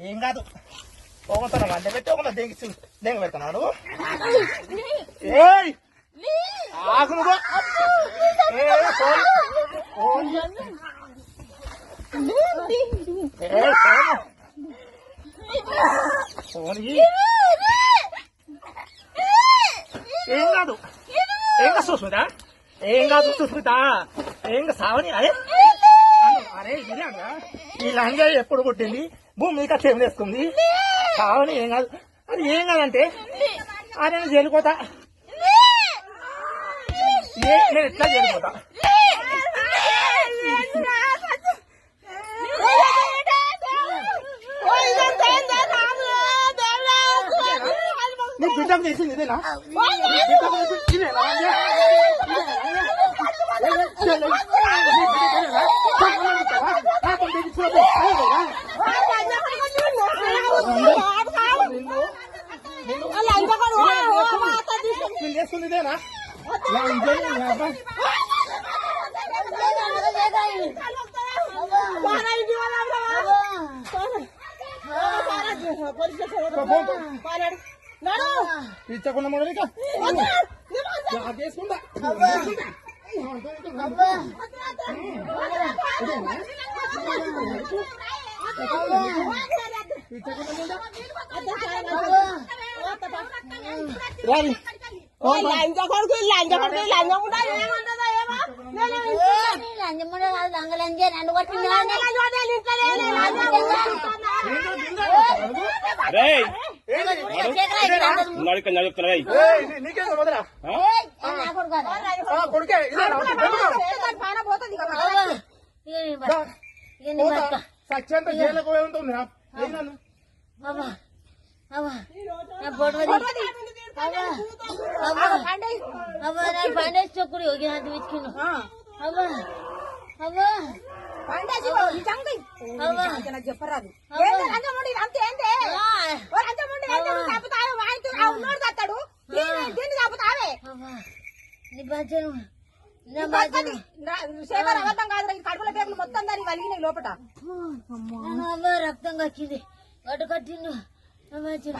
ఏం కాదు. ఒకతన వంట పెట్టి ఒకన దెంగి దెంగ పెడుతున్నాడు? ఫోన్. ఏం కాదు. ఏం కాదు సుస్మిత? ఏం కాదు సుస్మిత? ఏం సావని? అరే. అరే ఇది అన్నా. ఈ లంగా భూమి మీద చెమలేస్తుంది సావని ఏం కాదు. అది ఏం కాదంటే చెల్లిపోతా ఏ నేను ఎట్లా చెల్లిపోతా నీ బిడ్డకు చేసింది ఇదేనా? ఇదేనా? చెల్లి. నీ బిడ్డకు ఇదేనా? చెప్పమని చెప్తావా? నాతో తెగించుకోవద్దు. అదేనా? నేను చేస్తుంది ఇదేనా నా ఇంజన్ నా అబ్బాయి. ఇచ్చకుండా చేసుకుంటా కొడుకు లంచ కొడుకు లంచ కూడా ఏమంటుందో ఏమో కాదు నన్ను కొట్టింది. సత్యంత జైలకు ఉంటుంది రా. ఏం పండేసి చొక్కుడు యోగి అంత విచ్చికిండు. అవ్వ, అవ్వ, అవ్వ. చెప్పరాదు అబద్ధం కాదు కడుపుల పేగులు మొత్తం దాన్ని వలిగినాయి అవ్వ రక్తం కట్టింది గడ్డు కట్టిండు నా బాధ్యను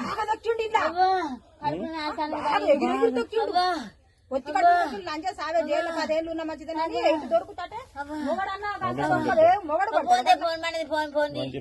వచ్చి కడుపు లంచ సావే జైలు పదేళ్ళు ఉన్న మంచిదని దొరుకుతాటే? మొగడన్నా మొగడు ఫోన్ ఫోన్